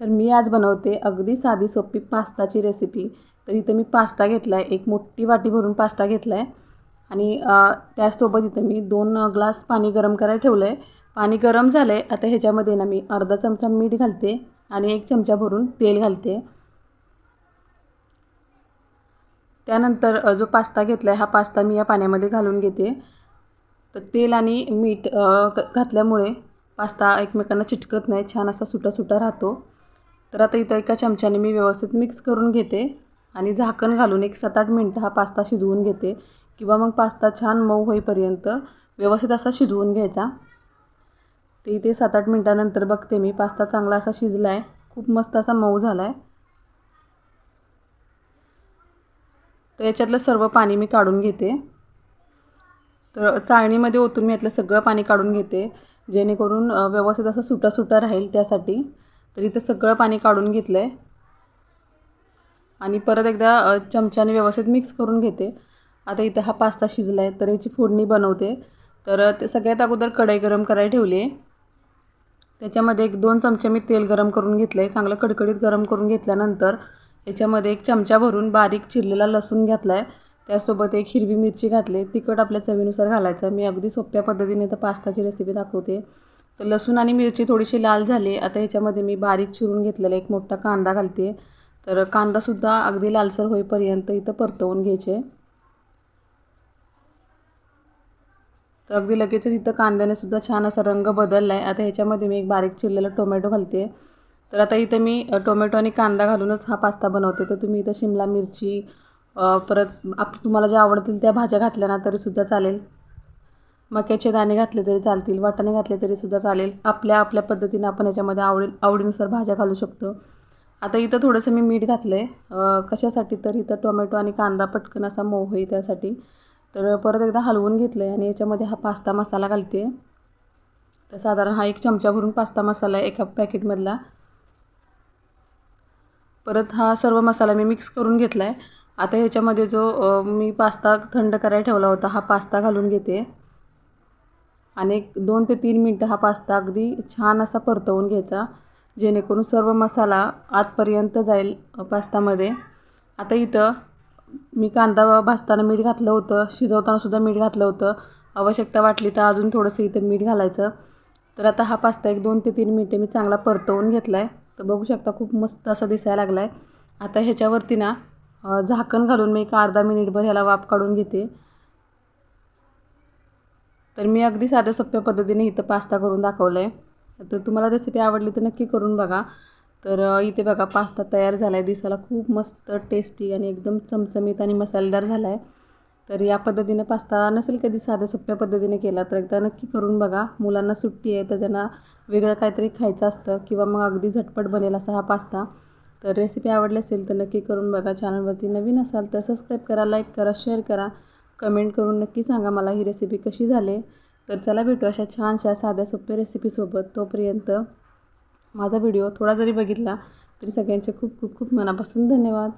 तर मी आज बनवते अगदी साधी सोपी पास्ताची रेसिपी तर इथं मी पास्ता घेतला आहे एक मोठी वाटी भरून पास्ता घेतला आहे आणि त्याचसोबत इथं मी दोन ग्लास पाणी गरम करायला ठेवलं आहे पाणी गरम झालं आहे आता ह्याच्यामध्ये ना मी अर्धा चमचा मीठ घालते आणि एक चमचा भरून तेल घालते. त्यानंतर जो पास्ता घेतला आहे हा पास्ता मी या पाण्यामध्ये घालून घेते. तर तेल आणि मीठ क- घातल्यामुळे पास्ता एकमेकांना चिटकत नाही छान असा सुटा सुटा राहतो. तर आता इथं एका चमच्याने मी व्यवस्थित मिक्स करून घेते आणि झाकण घालून एक सात आठ मिनटं हा पास्ता शिजवून घेते किंवा मग पास्ता छान मऊ होईपर्यंत व्यवस्थित असा शिजवून घ्यायचा. ते इथे सात आठ मिनटानंतर बघते मी पास्ता चांगला असा शिजला आहे खूप मस्त असा मऊ झाला आहे तर याच्यातलं सर्व पाणी मी काढून घेते. तर चाळणीमध्ये ओतून मी यातलं सगळं पाणी काढून घेते जेणेकरून व्यवस्थित असं सुटा सुटा राहील त्यासाठी. तर इथं सगळं पाणी काढून घेतलं आहे आणि परत एकदा चमच्याने व्यवस्थित मिक्स करून घेते. आता इथं हा पास्ता शिजला आहे तर याची फोडणी बनवते. तर ते सगळ्यात अगोदर कढई गरम करायला ठेवली आहे. त्याच्यामध्ये एक दोन चमचे मी तेल गरम करून घेतलं आहे चांगलं कडकडीत गरम करून घेतल्यानंतर याच्यामध्ये एक चमचा भरून बारीक चिरलेला लसूण घातला आहे त्यासोबत एक हिरवी मिरची घातली. तिखट आपल्या चवीनुसार घालायचं. मी अगदी सोप्या पद्धतीने तर पास्ताची रेसिपी दाखवते. तर लसूण आणि मिरची थोडीशी लाल झाली. आता ह्याच्यामध्ये मी बारीक चिरून घेतलेला एक मोठा कांदा घालते. तर कांदासुद्धा अगदी लालसर होईपर्यंत इथं परतवून घ्यायचे. तर अगदी लगेचच इथं कांद्याने सुद्धा छान असा रंग बदलला आहे आता ह्याच्यामध्ये मी एक बारीक चिरलेला टोमॅटो घालते. तर आता इथं मी टोमॅटो आणि कांदा घालूनच हा पास्ता बनवते. तर तुम्ही इथं शिमला मिरची परत आप तुम्हाला ज्या आवडतील त्या भाज्या घातल्या ना तरीसुद्धा चालेल. मक्याचे दाणे घातले तरी चालतील वाटाणे घातले तरीसुद्धा चालेल. आपल्या आपल्या पद्धतीनं आपण याच्यामध्ये आवडेल आवडीनुसार भाज्या घालू शकतो. आता इथं थोडंसं मी मीठ घातलं आहे कशासाठी तर इथं टोमॅटो आणि कांदा पटकन असा मऊ होईल त्यासाठी. तर परत एकदा हलवून घेतलं आहे आणि याच्यामध्ये हा पास्ता मसाला घालते. तर साधारण हा एक चमचा भरून पास्ता मसाला आहे एका पॅकेटमधला. परत हा सर्व मसाला मी मिक्स करून घेतला आहे आता ह्याच्यामध्ये जो मी पास्ता थंड करायला ठेवला होता हा पास्ता घालून घेते. आणि एक दोन ते तीन मिनटं हा पास्ता अगदी छान असा परतवून घ्यायचा जेणेकरून सर्व मसाला आतपर्यंत जाईल पास्तामध्ये. आता इथं मी कांदा भाजताना मीठ घातलं होतं शिजवतानासुद्धा मीठ घातलं होतं. आवश्यकता वाटली तर अजून थोडंसं इथं मीठ घालायचं. तर आता हा पास्ता एक दोन ते तीन मिनटे मी चांगला परतवून घेतला आहे तर बघू शकता खूप मस्त असा दिसायला लागला आहे आता ह्याच्यावरती ना झाकण घालून मी एक अर्धा मिनिटभर ह्याला वाफ काढून घेते. तर मी अगदी साध्या सोप्या पद्धतीने इथं पास्ता करून दाखवलं आहे तर तुम्हाला रेसिपी आवडली तर नक्की करून बघा. तर इथे बघा पास्ता तयार झाला आहे दिसायला खूप मस्त टेस्टी आणि एकदम चमचमीत आणि मसालेदार झाला आहे तर या पद्धतीने पास्ता नसेल कधी साध्या सोप्या पद्धतीने केला तर एकदा नक्की करून बघा. मुलांना सुट्टी आहे तर त्यांना वेगळं काहीतरी खायचं असतं किंवा मग अगदी झटपट बनेल असा हा पास्ता. तर रेसिपी आवडली असेल तर नक्की करून बघा. चॅनलवरती नवीन असाल तर सबस्क्राईब करा लाईक करा शेअर करा. कमेंट करून नक्की सांगा मला ही रेसिपी कशी झाली. तर चला भेटू अशा छानशा साध्या सोप्या रेसिपीसोबत तोपर्यंत माझा व्हिडिओ थोडा जरी बघितला तरी सगळ्यांचे खूप खूप खूप मनापासून धन्यवाद.